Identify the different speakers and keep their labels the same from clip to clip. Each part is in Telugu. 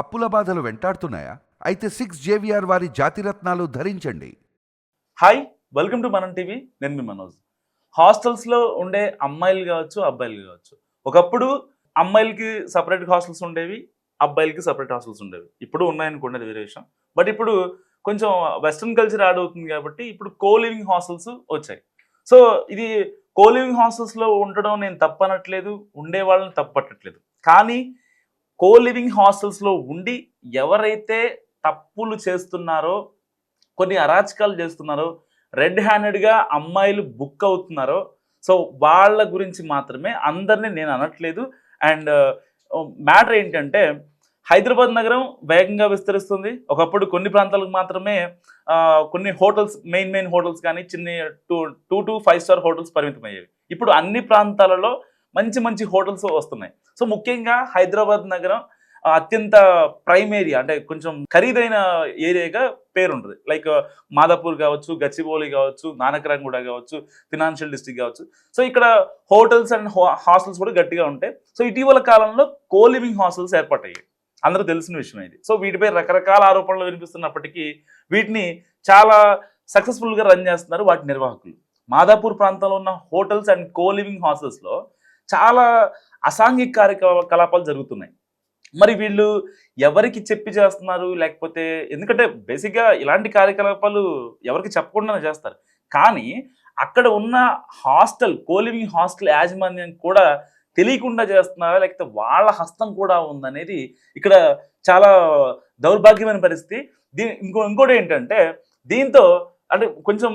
Speaker 1: అప్పుల బాధలు వెంటాడుతున్నాయా? అయితే సిక్స్ జేవిఆర్ వారి జాతిరత్నాలు ధరించండి.
Speaker 2: Hi welcome to Manam TV నేను మీ మనోజ్. హాస్టల్స్లో ఉండే అమ్మాయిలు కావచ్చు అబ్బాయిలు కావచ్చు. ఒకప్పుడు అమ్మాయిలకి సపరేట్ హాస్టల్స్ ఉండేవి అబ్బాయిలకి సపరేట్ హాస్టల్స్ ఉండేవి. ఇప్పుడు ఉన్నాయనుకోండి అది వేరే విషయం. బట్ ఇప్పుడు కొంచెం వెస్ట్రన్ కల్చర్ యాడ్ అవుతుంది కాబట్టి ఇప్పుడు కో లివింగ్ హాస్టల్స్ వచ్చాయి. సో ఇది కో లివింగ్ హాస్టల్స్లో ఉండడం నేను తప్పనట్లేదు ఉండే వాళ్ళని తప్పట్టట్లేదు కానీ కో లివింగ్ హాస్టల్స్లో ఉండి ఎవరైతే తప్పులు చేస్తున్నారో కొన్ని అరాచకాలు చేస్తున్నారో రెడ్ హ్యాండెడ్గా అమ్మాయిలు బుక్ అవుతున్నారో సో వాళ్ళ గురించి మాత్రమే అందరినీ నేను అనట్లేదు. అండ్ మ్యాటర్ ఏంటంటే హైదరాబాద్ నగరం వేగంగా విస్తరిస్తుంది. ఒకప్పుడు కొన్ని ప్రాంతాలకు మాత్రమే కొన్ని హోటల్స్ మెయిన్ మెయిన్ హోటల్స్ కానీ చిన్న two two to five star hotels పరిమితమయ్యేవి. ఇప్పుడు అన్ని ప్రాంతాలలో మంచి మంచి హోటల్స్ వస్తున్నాయి. సో ముఖ్యంగా హైదరాబాద్ నగరం అత్యంత ప్రైమ్ ఏరియా అంటే కొంచెం ఖరీదైన ఏరియాగా పేరు ఉంటుంది లైక్ మాదాపూర్ కావచ్చు గచ్చిబౌలి కావచ్చు నానకరంగూడ కావచ్చు ఫినాన్షియల్ డిస్టిక్ కావచ్చు. సో ఇక్కడ హోటల్స్ అండ్ హాస్టల్స్ కూడా గట్టిగా ఉంటాయి. సో ఇటీవల కాలంలో కో లివింగ్ హాస్టల్స్ ఏర్పాటయ్యాయి అందరూ తెలిసిన విషయం ఇది. సో వీటిపై రకరకాల ఆరోపణలు వినిపిస్తున్నప్పటికీ వీటిని చాలా సక్సెస్ఫుల్గా రన్ చేస్తున్నారు వాటి నిర్వాహకులు. మాదాపూర్ ప్రాంతంలో ఉన్న హోటల్స్ అండ్ కో లివింగ్ హాస్టల్స్లో చాలా అసాంఘిక కార్యకలాపాలు జరుగుతున్నాయి. మరి వీళ్ళు ఎవరికి చెప్పి చేస్తున్నారు? లేకపోతే ఎందుకంటే బేసిక్గా ఇలాంటి కార్యకలాపాలు ఎవరికి చెప్పకుండానే చేస్తారు. కానీ అక్కడ ఉన్న హాస్టల్ కోలివింగ్ హాస్టల్ యాజమాన్యం కూడా తెలియకుండా చేస్తున్నారా? లేకపోతే వాళ్ళ హస్తం కూడా ఉందనేది ఇక్కడ చాలా దౌర్భాగ్యమైన పరిస్థితి. దీని ఇంకో ఇంకోటి ఏంటంటే దీంతో అంటే కొంచెం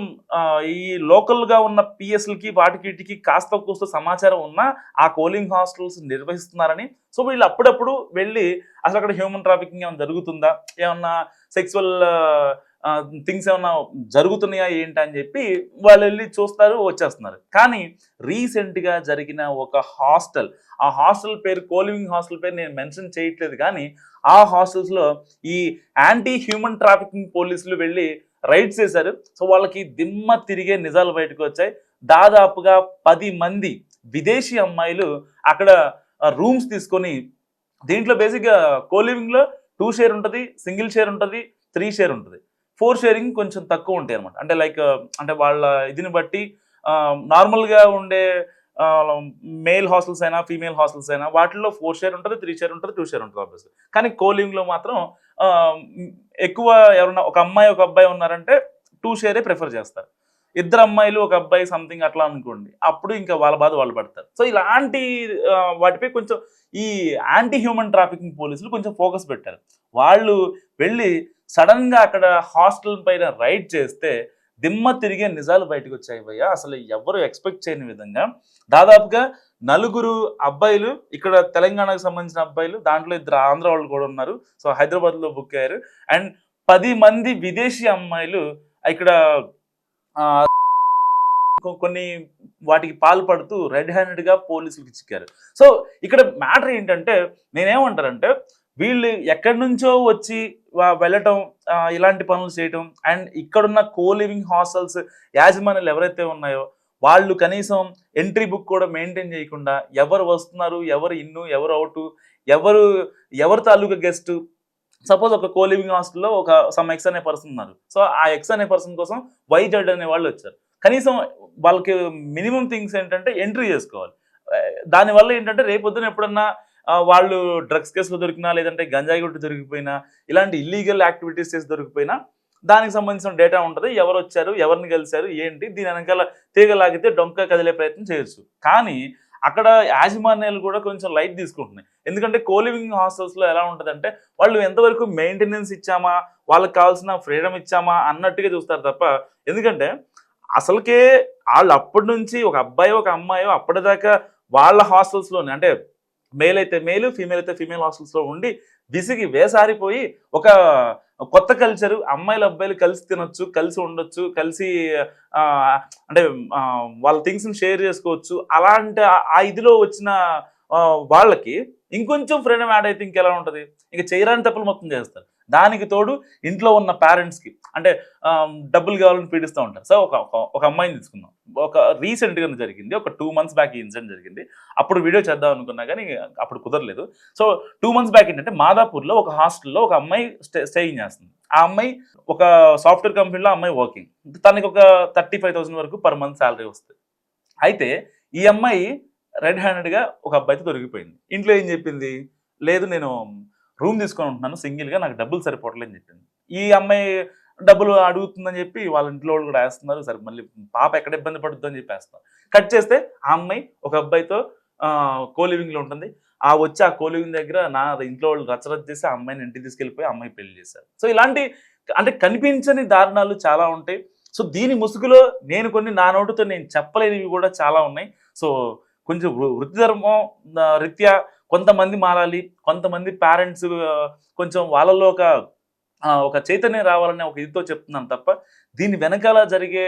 Speaker 2: ఈ లోకల్గా ఉన్న పిఎస్లకి వాటికి వీటికి కాస్త కూస్త సమాచారం ఉన్నా ఆ కోలింగ్ హాస్టల్స్ నిర్వహిస్తున్నారని. సో వీళ్ళు అప్పుడప్పుడు వెళ్ళి అసలు అక్కడ హ్యూమన్ ట్రాఫికింగ్ ఏమైనా జరుగుతుందా? ఏమన్నా సెక్సువల్ థింగ్స్ ఏమన్నా జరుగుతున్నాయా ఏంటి అని చెప్పి వాళ్ళు వెళ్ళి చూస్తారు వచ్చేస్తున్నారు. కానీ రీసెంట్గా జరిగిన ఒక హాస్టల్ ఆ హాస్టల్ పేరు కోలివింగ్ హాస్టల్ పేరు నేను మెన్షన్ చేయట్లేదు కానీ ఆ హాస్టల్స్లో ఈ యాంటీ హ్యూమన్ ట్రాఫికింగ్ పోలీసులు వెళ్ళి రైడ్స్ చేశారు. సో వాళ్ళకి దిమ్మ తిరిగే నిజాలు బయటకు వచ్చాయి. దాదాపుగా పది మంది విదేశీ అమ్మాయిలు అక్కడ రూమ్స్ తీసుకొని దీంట్లో బేసిక్గా కోలివింగ్లో టూ షేర్ ఉంటుంది సింగిల్ షేర్ ఉంటుంది త్రీ షేర్ ఉంటుంది. ఫోర్ షేరింగ్ కొంచెం తక్కువ ఉంటాయి అనమాట అంటే లైక్ అంటే వాళ్ళ ఇదిని బట్టి నార్మల్గా ఉండే మేల్ హాస్టల్స్ అయినా ఫీమేల్ హాస్టల్స్ అయినా వాటిల్లో ఫోర్ షేర్ ఉంటుంది త్రీ షేర్ ఉంటుంది టూ షేర్ ఉంటుంది ఆబ్వియస్లీ కానీ కోలింగ్లో మాత్రం ఎక్కువ ఎవరన్నా ఒక అమ్మాయి ఒక అబ్బాయి ఉన్నారంటే టూ షేరే ప్రిఫర్ చేస్తారు. ఇద్దరు అమ్మాయిలు ఒక అబ్బాయి సంథింగ్ అట్లా అనుకోండి. అప్పుడు ఇంకా వాళ్ళ బాధ వాళ్ళు పడతారు. సో ఇలాంటి వాటిపై కొంచెం ఈ యాంటీ హ్యూమన్ ట్రాఫికింగ్ పోలీసులు కొంచెం ఫోకస్ పెట్టారు. వాళ్ళు వెళ్ళి సడన్గా అక్కడ హాస్టల్ పైన రైడ్ చేస్తే దిమ్మ తిరిగే నిజాలు బయటకు వచ్చాయి. భయ్య అసలు ఎవరు ఎక్స్పెక్ట్ చేయని విధంగా దాదాపుగా నలుగురు అబ్బాయిలు ఇక్కడ తెలంగాణకు సంబంధించిన అబ్బాయిలు దాంట్లో ఇద్దరు ఆంధ్ర వాళ్ళు కూడా ఉన్నారు. సో హైదరాబాద్లో బుక్ అయ్యారు. అండ్ పది మంది విదేశీ అమ్మాయిలు ఇక్కడ కొన్ని వాటికి పాల్పడుతూ రెడ్ హ్యాండెడ్గా పోలీసులకు చిక్కారు. సో ఇక్కడ మ్యాటర్ ఏంటంటే నేనేమంటారంటే వీళ్ళు ఎక్కడి నుంచో వచ్చి వెళ్ళటం ఇలాంటి పనులు చేయటం అండ్ ఇక్కడున్న కో లివింగ్ హాస్టల్స్ యాజమాన్యాలు ఎవరైతే ఉన్నాయో వాళ్ళు కనీసం ఎంట్రీ బుక్ కూడా మెయింటైన్ చేయకుండా ఎవరు వస్తున్నారు ఎవరు ఇన్ను ఎవరు అవుట్ ఎవరు ఎవరు తాలూకా గెస్ట్ సపోజ్ ఒక కోలివింగ్ హాస్టల్లో ఒక సమ్ ఎక్స్ అనే పర్సన్ ఉన్నారు. సో ఆ ఎక్స్ అనే పర్సన్ కోసం వైజెడ్ అనే వాళ్ళు వచ్చారు. కనీసం వాళ్ళకి మినిమం థింగ్స్ ఏంటంటే ఎంట్రీ చేసుకోవాలి. దానివల్ల ఏంటంటే రేపొద్దున ఎప్పుడన్నా వాళ్ళు డ్రగ్స్ కేసులో దొరికినా లేదంటే గంజాయి గుట్టి దొరికిపోయినా ఇలాంటి ఇల్లీగల్ యాక్టివిటీస్ చేసి దొరికిపోయినా దానికి సంబంధించిన డేటా ఉంటుంది. ఎవరు వచ్చారు ఎవరిని కలిశారు ఏంటి దీని వెనకాల తీగలాగితే డొంక కదిలే ప్రయత్నం చేయొచ్చు. కానీ అక్కడ యాజమాన్యాలు కూడా కొంచెం లైట్ తీసుకుంటున్నాయి. ఎందుకంటే కోలివింగ్ హాస్టల్స్లో ఎలా ఉంటుందంటే వాళ్ళు ఎంతవరకు మెయింటెనెన్స్ ఇచ్చామా వాళ్ళకి కావాల్సిన ఫ్రీడమ్ ఇచ్చామా అన్నట్టుగా చూస్తారు తప్ప ఎందుకంటే అసలుకే వాళ్ళు అప్పటి నుంచి ఒక అబ్బాయి ఒక అమ్మాయి అప్పటిదాకా వాళ్ళ హాస్టల్స్లోనే అంటే మేల్ అయితే మేలు ఫీమేల్ అయితే ఫీమేల్ హాస్టల్స్లో ఉండి విసిగి వేసారిపోయి ఒక కొత్త కల్చరు అమ్మాయిలు అబ్బాయిలు కలిసి తినొచ్చు కలిసి ఉండొచ్చు కలిసి అంటే వాళ్ళ థింగ్స్ని షేర్ చేసుకోవచ్చు. అలాంటి ఆ- ఇదిలో వచ్చిన వాళ్ళకి ఇంకొంచెం ఫ్రీడమ్ యాడ్ అయితే ఇంకెలా ఉంటుంది? ఇంక చేయరాని తప్పులు మొత్తం చేస్తారు. దానికి తోడు ఇంట్లో ఉన్న పేరెంట్స్కి అంటే డబ్బులు కావాలని పీడిస్తూ ఉంటారు. సో ఒక ఒక- అమ్మాయిని తీసుకుందాం. ఒక రీసెంట్గా జరిగింది. ఒక టూ మంత్స్ బ్యాక్ ఈ ఇన్సిడెంట్ జరిగింది. అప్పుడు వీడియో చేద్దాం అనుకున్నా కానీ అప్పుడు కుదరలేదు. సో టూ మంత్స్ బ్యాక్ ఏంటంటే మాదాపూర్లో ఒక హాస్టల్లో ఒక అమ్మాయి స్టే స్టేయింగ్ చేస్తుంది. ఆ అమ్మాయి ఒక సాఫ్ట్వేర్ కంపెనీలో అమ్మాయి వర్కింగ్ తనకి ఒక థర్టీ ఫైవ్ థౌసండ్ వరకు పర్ మంత్ శాలరీ వస్తుంది. అయితే ఈ అమ్మాయి రెడ్ హ్యాండెడ్గా ఒక అబ్బాయితో దొరికిపోయింది. ఇంట్లో ఏం చెప్పింది? లేదు నేను రూమ్ తీసుకొని ఉంటున్నాను సింగిల్గా నాకు డబ్బులు సరిపోవట్లేదు చెప్పింది. ఈ అమ్మాయి డబ్బులు అడుగుతుందని చెప్పి వాళ్ళ ఇంట్లో వాళ్ళు కూడా వేస్తున్నారు సరే మళ్ళీ పాప ఎక్కడ ఇబ్బంది పడుతుందని అని చెప్పి వేస్తున్నారు. కట్ చేస్తే ఆ అమ్మాయి ఒక అబ్బాయితో కోలివింగ్లో ఉంటుంది. ఆ వచ్చి ఆ కోలివింగ్ దగ్గర నా ఇంట్లో వాళ్ళు రచ్చరచ్చ చేసి ఆ అమ్మాయిని ఇంటికి తీసుకెళ్ళిపోయి అమ్మాయి పెళ్ళి చేశారు. సో ఇలాంటి అంటే కనిపించని దారుణాలు చాలా ఉంటాయి. సో దీని ముసుగులో నేను కొన్ని నా నోటితో నేను చెప్పలేనివి కూడా చాలా ఉన్నాయి. సో కొంచెం వృత్తి ధర్మం రీత్యా కొంతమంది మారాలి కొంతమంది పేరెంట్స్ కొంచెం వాళ్ళలో ఒక ఒక చైతన్యం రావాలనే ఒక ఇదితో చెప్తున్నాను తప్ప దీని వెనకాల జరిగే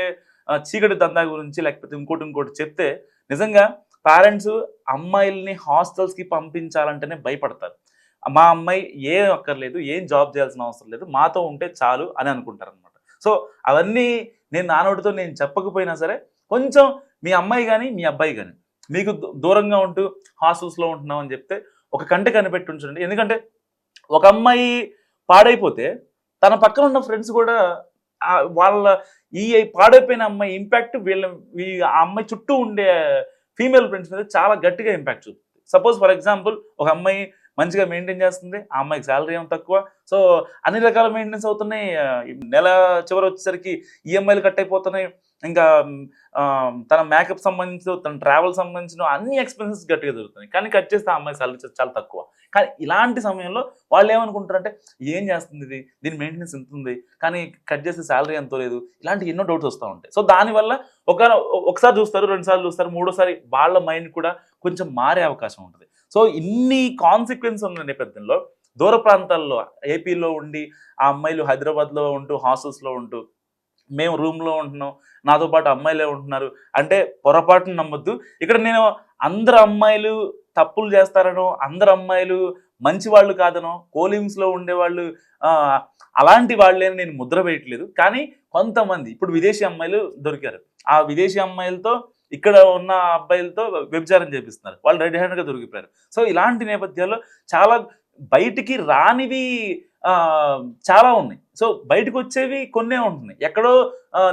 Speaker 2: చీకటి దందా గురించి లేకపోతే ఇంకోటి ఇంకోటి చెప్తే నిజంగా పేరెంట్స్ అమ్మాయిల్ని హాస్టల్స్కి పంపించాలంటేనే భయపడతారు. మా అమ్మాయి ఏం అక్కర్లేదు ఏం జాబ్ చేయాల్సిన అవసరం లేదు మాతో ఉంటే చాలు అని అనుకుంటారు అనమాట సో అవన్నీ నేను నానోడితో నేను చెప్పకపోయినా సరే కొంచెం మీ అమ్మాయి కానీ మీ అబ్బాయి కానీ మీకు దూ- దూరంగా ఉంటూ హాస్టల్స్లో ఉంటున్నాం అని చెప్తే ఒక కంట కనిపెట్టి ఉంచండి ఎందుకంటే ఒక అమ్మాయి పాడైపోతే తన పక్కన ఉన్న ఫ్రెండ్స్ కూడా వాళ్ళ ఈ పాడైపోయిన అమ్మాయి ఇంపాక్ట్ వీళ్ళ ఈ ఆ అమ్మాయి చుట్టూ ఉండే ఫీమేల్ ఫ్రెండ్స్ మీద చాలా గట్టిగా ఇంపాక్ట్ చూపుతుంది. సపోజ్ ఫర్ ఎగ్జాంపుల్ ఒక అమ్మాయి మంచిగా మెయింటైన్ చేస్తుంది ఆ అమ్మాయికి శాలరీ ఏం తక్కువ? సో అన్ని రకాల మెయింటెనెన్స్ అవుతున్నాయి. నెల చివరి వచ్చేసరికి ఈఎంఐలు కట్ అయిపోతున్నాయి. ఇంకా తన మేకప్ సంబంధించిన తన ట్రావెల్ సంబంధించిన అన్ని ఎక్స్పెన్సెస్ గట్టిగా దొరుకుతున్నాయి కానీ కట్ చేస్తే ఆ అమ్మాయి సాలరీ చాలా తక్కువ. కానీ ఇలాంటి సమయంలో వాళ్ళు ఏమనుకుంటారంటే ఏం చేస్తుంది ఇది? దీని మెయింటెనెన్స్ ఎంత ఉంది? కానీ కట్ చేసే శాలరీ ఎంతో లేదు. ఇలాంటి ఎన్నో డౌట్స్ వస్తూ ఉంటాయి. సో దానివల్ల ఒక ఒకసారి చూస్తారు రెండుసార్లు చూస్తారు మూడోసారి వాళ్ళ మైండ్ కూడా కొంచెం మారే అవకాశం ఉంటుంది. సో ఇన్ని కాన్సిక్వెన్స్ ఉన్న నేపథ్యంలో దూర ప్రాంతాల్లో ఏపీలో ఉండి ఆ అమ్మాయిలు హైదరాబాద్లో ఉంటూ హాస్టల్స్లో ఉంటూ మేము రూమ్లో ఉంటున్నాం నాతో పాటు అమ్మాయిలే ఉంటున్నారు అంటే పొరపాటును నమ్మొద్దు. ఇక్కడ నేను అందరు అమ్మాయిలు తప్పులు చేస్తారనో అందరు అమ్మాయిలు మంచి వాళ్ళు కాదనో కోలింగ్స్లో ఉండేవాళ్ళు అలాంటి వాళ్ళే నేను ముద్ర వేయట్లేదు. కానీ కొంతమంది ఇప్పుడు విదేశీ అమ్మాయిలు దొరికారు. ఆ విదేశీ అమ్మాయిలతో ఇక్కడ ఉన్న అబ్బాయిలతో వ్యభిచారం చేపిస్తున్నారు. వాళ్ళు రెడీ హ్యాండ్గా దొరికిపోయారు. సో ఇలాంటి నేపథ్యాల్లో చాలా బయటికి రానివి చాలా ఉన్నాయి. సో బయటకు వచ్చేవి కొన్నే ఉంటున్నాయి. ఎక్కడో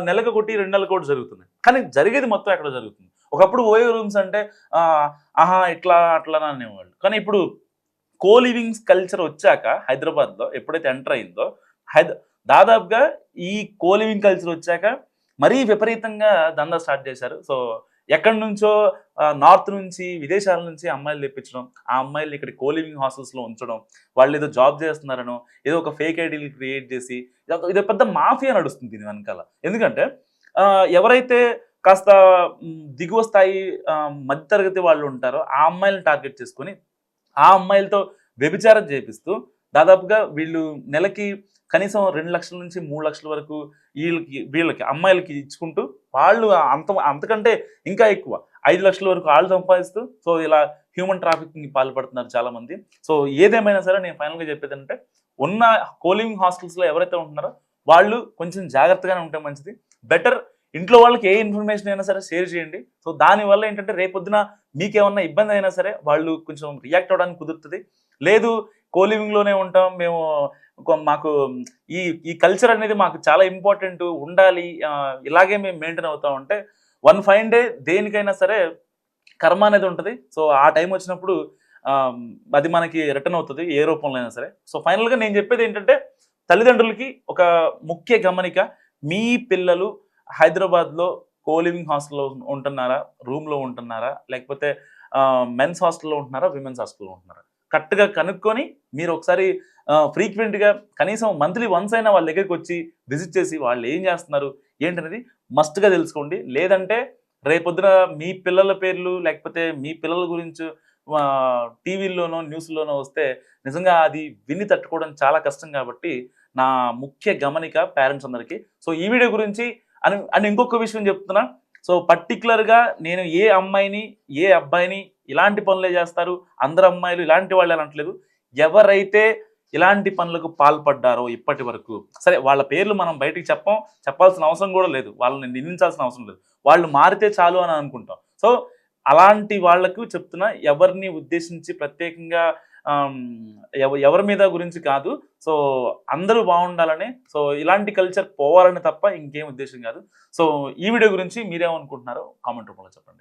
Speaker 2: నెలకు కొట్టి రెండు నెలలకు కూడా జరుగుతున్నాయి. కానీ జరిగేది మొత్తం ఎక్కడో జరుగుతుంది. ఒకప్పుడు ఓయో రూమ్స్ అంటే ఆహా ఇట్లా అట్లా అనేవాళ్ళు. కానీ ఇప్పుడు కో లివింగ్స్ కల్చర్ వచ్చాక హైదరాబాద్లో ఎప్పుడైతే ఎంటర్ అయిందో హైద దాదాపుగా ఈ కో లివింగ్ కల్చర్ వచ్చాక మరీ విపరీతంగా దందా స్టార్ట్ చేశారు. సో ఎక్కడి నుంచో నార్త్ నుంచి విదేశాల నుంచి అమ్మాయిలు తెప్పించడం ఆ అమ్మాయిలు ఇక్కడ కోలివింగ్ హాస్టల్స్లో ఉంచడం వాళ్ళు ఏదో జాబ్ చేస్తున్నారనో ఏదో ఒక ఫేక్ ఐడీలు క్రియేట్ చేసి ఇదో ఇది పెద్ద మాఫియా నడుస్తుంది దీని వెనకాల. ఎందుకంటే ఎవరైతే కాస్త దిగువ స్థాయి మధ్యతరగతి వాళ్ళు ఉంటారో ఆ అమ్మాయిలను టార్గెట్ చేసుకొని ఆ అమ్మాయిలతో వ్యభిచారం చేపిస్తూ దాదాపుగా వీళ్ళు నెలకి కనీసం రెండు లక్షల నుంచి మూడు లక్షల వరకు వీళ్ళకి వీళ్ళకి అమ్మాయిలకి ఇచ్చుకుంటూ వాళ్ళు అంత అంతకంటే ఇంకా ఎక్కువ ఐదు లక్షల వరకు వాళ్ళు సంపాదిస్తూ సో ఇలా హ్యూమన్ ట్రాఫికింగ్కి పాల్పడుతున్నారు చాలామంది. సో ఏదేమైనా సరే నేను ఫైనల్గా చెప్పేది అంటే ఉన్న కోలివింగ్ హాస్టల్స్లో ఎవరైతే ఉంటున్నారో వాళ్ళు కొంచెం జాగ్రత్తగానే ఉంటే మంచిది. బెటర్ ఇంట్లో వాళ్ళకి ఏ ఇన్ఫర్మేషన్ అయినా సరే షేర్ చేయండి. సో దానివల్ల ఏంటంటే రేపొద్దున మీకేమన్నా ఇబ్బంది అయినా సరే వాళ్ళు కొంచెం రియాక్ట్ అవ్వడానికి కుదురుతుంది. లేదు కోలివింగ్లోనే ఉంటాం. మేము మాకు ఈ ఈ కల్చర్ అనేది మాకు చాలా ఇంపార్టెంట్ ఉండాలి. ఇలాగే మేము మెయింటైన్ అవుతాం అంటే వన్ ఫైన్ డే దేనికైనా సరే కర్మ అనేది ఉంటుంది. సో ఆ టైం వచ్చినప్పుడు అది మనకి రిటర్న్ అవుతుంది ఏ రూపంలో అయినా సరే. సో ఫైనల్గా నేను చెప్పేది ఏంటంటే తల్లిదండ్రులకి ఒక ముఖ్య గమనిక మీ పిల్లలు హైదరాబాద్లో కోలివింగ్ హాస్టల్లో ఉంటున్నారా? రూమ్లో ఉంటున్నారా? లేకపోతే మెన్స్ హాస్టల్లో ఉంటున్నారా? విమెన్స్ హాస్టల్లో ఉంటున్నారా? కరెక్ట్గా కనుక్కొని మీరు ఒకసారి ఫ్రీక్వెంట్గా కనీసం మంత్లీ వన్స్ అయినా వాళ్ళ దగ్గరికి వచ్చి విజిట్ చేసి వాళ్ళు ఏం చేస్తున్నారు ఏంటనేది మస్ట్గా తెలుసుకోండి. లేదంటే రేపొద్దున మీ పిల్లల పేర్లు లేకపోతే మీ పిల్లల గురించి టీవీల్లోనో న్యూస్లోనో వస్తే నిజంగా అది విని తట్టుకోవడం చాలా కష్టం కాబట్టి నా ముఖ్య గమనిక పేరెంట్స్ అందరికీ. సో ఈ వీడియో గురించి అని అని ఇంకొక విషయం చెప్తున్నా. సో పర్టికులర్గా నేను ఏ అమ్మాయిని ఏ అబ్బాయిని ఇలాంటి పనులే చేస్తారు? అందరు అమ్మాయిలు ఇలాంటి వాళ్ళు అనట్లేదు ఎవరైతే ఇలాంటి పనులకు పాల్పడ్డారో ఇప్పటి వరకు సరే వాళ్ళ పేర్లు మనం బయటికి చెప్పం చెప్పాల్సిన అవసరం కూడా లేదు. వాళ్ళని నిందించాల్సిన అవసరం లేదు. వాళ్ళు మారితే చాలు అని అనుకుంటాం. సో అలాంటి వాళ్ళకు చెప్తున్నా ఎవరిని ఉద్దేశించి ప్రత్యేకంగా ఎవరి మీద గురించి కాదు. సో అందరూ బాగుండాలని సో ఇలాంటి కల్చర్ పోవాలని తప్ప ఇంకేం ఉద్దేశం కాదు. సో ఈ వీడియో గురించి మీరేమనుకుంటున్నారో కామెంట్ రూపంలో చెప్పండి.